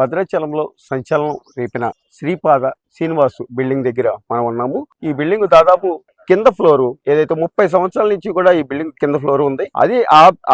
భద్రాచలంలో సంచలనం రేపిన శ్రీపాద శ్రీనివాసు బిల్డింగ్ దగ్గర మనం ఉన్నాము. ఈ బిల్డింగ్ దాదాపు కింద ఫ్లోర్ ఏదైతే ముప్పై సంవత్సరాల నుంచి కూడా ఈ బిల్డింగ్ కింద ఫ్లోర్ ఉంది. అది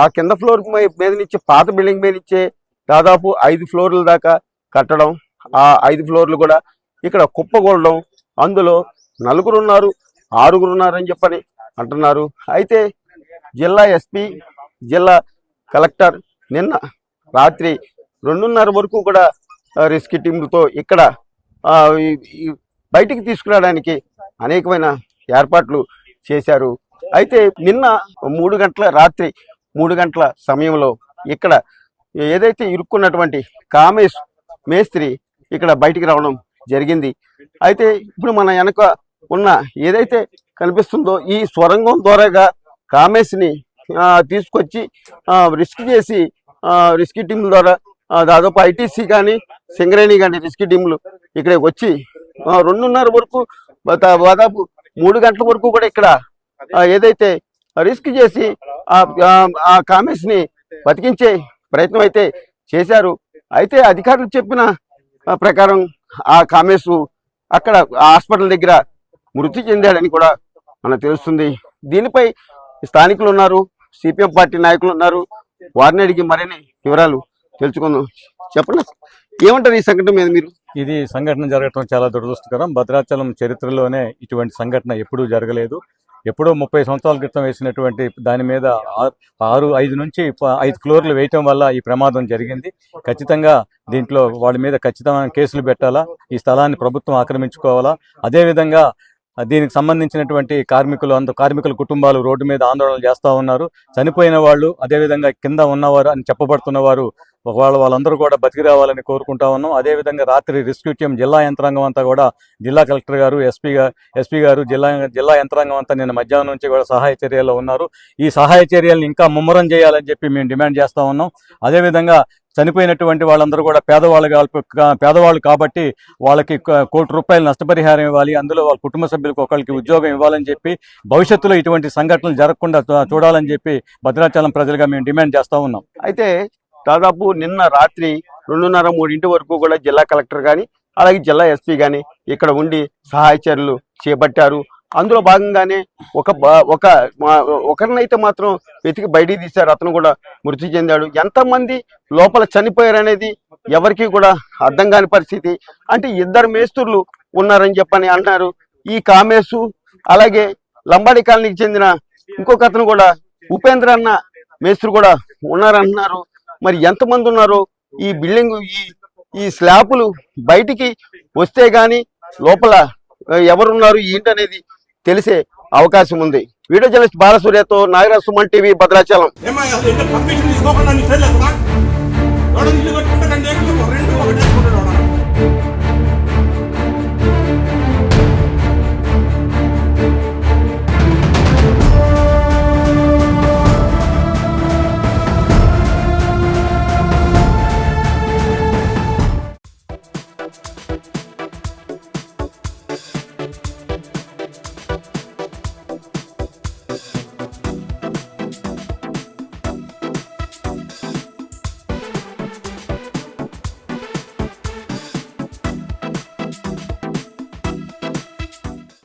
ఆ కింద ఫ్లోర్ మీద నుంచి పాత బిల్డింగ్ మీద నుంచే దాదాపు ఐదు ఫ్లోర్ల దాకా కట్టడం ఆ ఐదు ఫ్లోర్లు కూడా ఇక్కడ కుప్పగొడడం అందులో నలుగురు ఉన్నారు ఆరుగురు ఉన్నారు అని చెప్పని అంటున్నారు. అయితే జిల్లా ఎస్పీ జిల్లా కలెక్టర్ నిన్న రాత్రి రెండున్నర వరకు కూడా రెస్క్యూ టీంలతో ఇక్కడ బయటికి తీసుకురావడానికి అనేకమైన ఏర్పాట్లు చేశారు. అయితే నిన్న మూడు గంటల రాత్రి మూడు గంటల సమయంలో ఇక్కడ ఏదైతే ఇరుక్కున్నటువంటి కామేష్ మేస్త్రి ఇక్కడ బయటికి రావడం జరిగింది. అయితే ఇప్పుడు మన వెనక ఉన్న ఏదైతే కనిపిస్తుందో ఈ స్వరంగం ద్వారాగా కామేష్ని తీసుకొచ్చి రిస్క్ చేసి రిస్క్ టీం ద్వారా దాదాపు ఐటీసీ కానీ సింగరేణి కానీ రిస్క్ టీంలు ఇక్కడ వచ్చి రెండున్నర వరకు దాదాపు మూడు గంటల వరకు కూడా ఇక్కడ ఏదైతే రిస్క్ చేసి ఆ ఆ- ని బతికించే ప్రయత్నం అయితే చేశారు. అయితే అధికారులు చెప్పిన ఆ, ప్రకారం ఆ కామెంట్స్ అక్కడ ఆ హాస్పిటల్ దగ్గర మృతి చెందాడని కూడా మనకు తెలుస్తుంది. దీనిపై స్థానికులు ఉన్నారు సిపిఎం పార్టీ నాయకులు ఉన్నారు. వారిని అడిగి మరిన్ని వివరాలు తెలుసుకుందాం. చెప్పండి. ఏమంటారు ఈ సంఘటన మీద మీరు? ఇది సంఘటన జరగటం చాలా దురదృష్టకరం. భద్రాచలం చరిత్రలోనే ఇటువంటి సంఘటన ఎప్పుడూ జరగలేదు. ఎప్పుడో ముప్పై సంవత్సరాల క్రితం వేసినటువంటి దాని మీద ఆరు ఐదు నుంచి ఐదు ఫ్లోర్లు వేయటం వల్ల ఈ ప్రమాదం జరిగింది. ఖచ్చితంగా దీంట్లో వాళ్ళ మీద ఖచ్చితమైన కేసులు పెట్టాలా? ఈ స్థలాన్ని ప్రభుత్వం ఆక్రమించుకోవాలా? అదేవిధంగా దీనికి సంబంధించినటువంటి కార్మికులు అంత కార్మికుల కుటుంబాలు రోడ్డు మీద ఆందోళనలు చేస్తూ ఉన్నారు. చనిపోయిన వాళ్ళు అదేవిధంగా కింద ఉన్నవారు అని చెప్పబడుతున్న వారు వాళ్ళు వాళ్ళందరూ కూడా బతికి రావాలని కోరుకుంటా ఉన్నాం. అదేవిధంగా రాత్రి రెస్క్యూ టీం జిల్లా యంత్రాంగం అంతా కూడా జిల్లా కలెక్టర్ గారు ఎస్పీ గారు ఎస్పీ గారు జిల్లా జిల్లా యంత్రాంగం అంతా నిన్న మధ్యాహ్నం నుంచి కూడా సహాయ చర్యల్లో ఉన్నారు. ఈ సహాయ చర్యలను ఇంకా ముమ్మరం చేయాలని చెప్పి మేము డిమాండ్ చేస్తా ఉన్నాం. అదేవిధంగా చనిపోయినటువంటి వాళ్ళందరూ కూడా పేదవాళ్ళు పేదవాళ్ళు కాబట్టి వాళ్ళకి కోటి రూపాయలు నష్టపరిహారం ఇవ్వాలి. అందులో వాళ్ళ కుటుంబ సభ్యులకు ఒకరికి ఉద్యోగం ఇవ్వాలని చెప్పి భవిష్యత్తులో ఇటువంటి సంఘటనలు జరగకుండా చూడాలని చెప్పి భద్రాచలం ప్రజలుగా మేము డిమాండ్ చేస్తా ఉన్నాం. అయితే దాదాపు నిన్న రాత్రి రెండున్నర మూడింటి వరకు కూడా జిల్లా కలెక్టర్ కానీ అలాగే జిల్లా ఎస్పీ కానీ ఇక్కడ ఉండి సహాయ చర్యలు చేపట్టారు. అందులో భాగంగానే ఒక ఒక మా- ఒకరినైతే మాత్రం వెతికి బయటికి తీశారు. అతను కూడా మృతి చెందాడు. ఎంతమంది లోపల చనిపోయారు అనేది ఎవరికి కూడా అర్థం కాని పరిస్థితి. అంటే ఇద్దరు మేస్తుర్లు ఉన్నారని చెప్పని అన్నారు ఈ కామేశు అలాగే లంబాడి కాలనీకి చెందిన ఇంకొక అతను కూడా ఉపేంద్ర అన్న మేస్త్రి కూడా ఉన్నారంటున్నారు మరి ఎంతమంది ఉన్నారో ఈ బిల్డింగ్ ఈ ఈ స్లాపులు బయటికి వస్తే గాని లోపల ఎవరున్నారు ఎవరున్నారు ఏంటనేది తెలిసే అవకాశం ఉంది. వీడియో జర్నలిస్ట్ బాలసూర్యతో నాగరాజ్ సుమన్ టీవీ భద్రాచలం. రెండు